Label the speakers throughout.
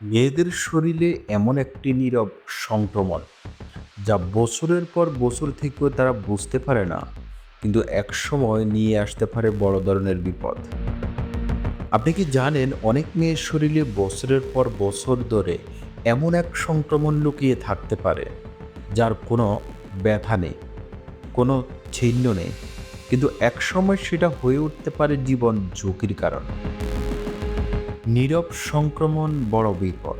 Speaker 1: মেয়েদের শরীরে এমন একটি নীরব সংক্রমণ যা বছরের পর বছর থেকেও তারা বুঝতে পারে না, কিন্তু একসময় নিয়ে আসতে পারে বড় ধরনের বিপদ। আপনি কি জানেন অনেক মেয়ের শরীরে বছরের পর বছর ধরে এমন এক সংক্রমণ লুকিয়ে থাকতে পারে, যার কোনো ব্যথা নেই, কোনো চিহ্ন নেই, কিন্তু একসময় সেটা হয়ে উঠতে পারে জীবন ঝুঁকির কারণ। নীরব সংক্রমণ বড় বিপদ।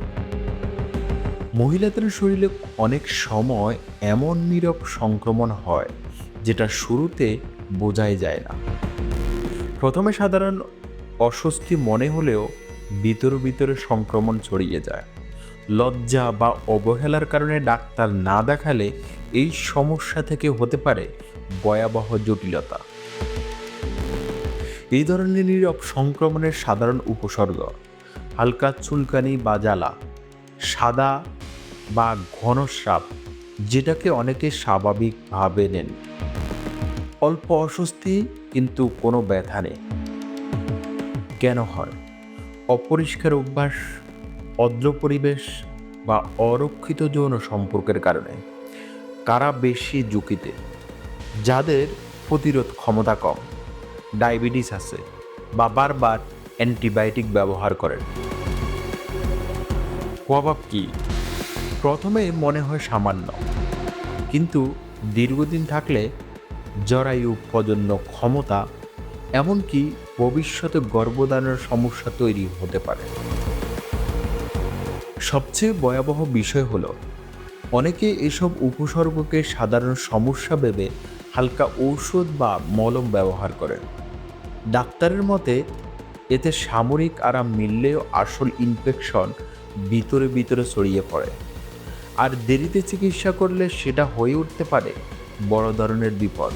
Speaker 1: মহিলাদের শরীরে অনেক সময় এমন নীরব সংক্রমণ হয়, যেটা শুরুতে বোঝাই যায় না। প্রথমে সাধারণ অস্বস্তি মনে হলেও ভিতর ভিতরে সংক্রমণ ছড়িয়ে যায়। লজ্জা বা অবহেলার কারণে ডাক্তার না দেখালে এই সমস্যা থেকে হতে পারে ভয়াবহ জটিলতা। এই ধরনের নীরব সংক্রমণের সাধারণ উপসর্গ, হালকা চুলকানি বা জ্বালা, সাদা বা ঘন স্রাব, যেটাকে অনেকে স্বাভাবিকভাবে নেন। অল্প অস্বস্তি, কিন্তু কোনো ব্যথা নেই। কেন হয়? অপরিষ্কার অভ্যাস, অদ্র পরিবেশ বা অরক্ষিত যৌন সম্পর্কের কারণে। কারা বেশি ঝুঁকিতে? যাদের প্রতিরোধ ক্ষমতা কম। ডায়াবেটিস আছে বা বারবার অ্যান্টিবায়োটিক ব্যবহার করেন। প্রভাব কি? প্রথমে মনে হয় সামান্য। কিন্তু দীর্ঘদিন থাকলে জরায়ু প্রজন্য ক্ষমতা এমনকি ভবিষ্যতে গর্ভধারণের সমস্যা তৈরি হতে পারে। সবচেয়ে ভয়াবহ বিষয় হলো, অনেকে এসব উপসর্গকে সাধারণ সমস্যা ভেবে হালকা ঔষধ বা মলম ব্যবহার করেন। ডাক্তারের মতে, এতে সামরিক আরাম মিললেও আসল ইনফেকশন ভিতরে ভিতরে ছড়িয়ে পড়ে। আর দেরিতে চিকিৎসা করলে সেটা হয়ে উঠতে পারে বড় ধরনের বিপদ।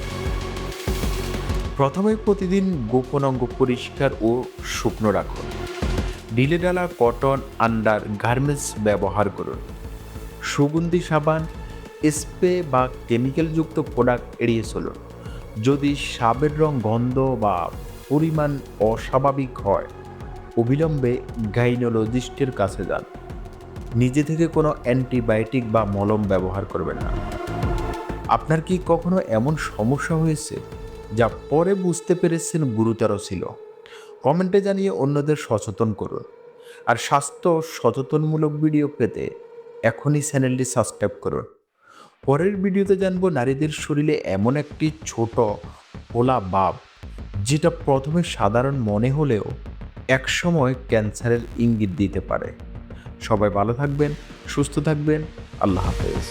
Speaker 1: প্রথমে প্রতিদিন গোপন অঙ্গ পরিষ্কার ও শুকনো রাখুন। ঢিলেডালা কটন, আন্ডার গার্মেন্টস ব্যবহার করুন। সুগন্ধি সাবান, স্প্রে বা কেমিক্যালযুক্ত প্রোডাক্ট এড়িয়ে চলুন। যদি সাবের রং গন্ধ বা পরিমাণ অস্বাভাবিক হয়, অবিলম্বে গাইনোলজিস্টের কাছে যান। নিজে থেকে কোনো অ্যান্টিবায়োটিক বা মলম ব্যবহার করবেন না। আপনার কি কখনো এমন সমস্যা হয়েছে যা পরে বুঝতে পেরেছেন গুরুতর ছিল? কমেন্টে জানিয়ে অন্যদের সচেতন করুন। আর স্বাস্থ্য সচেতনমূলক ভিডিও পেতে এখনই চ্যানেলটি সাবস্ক্রাইব করুন। পরের ভিডিওতে জানব নারীদের শরীরে এমন একটি ছোট পোলা বাপ যেটা প্রথমে সাধারণ মনে হলেও একসময় ক্যান্সারের ইঙ্গিত দিতে পারে। সবাই ভালো থাকবেন, সুস্থ থাকবেন, আল্লাহ হাফেজ।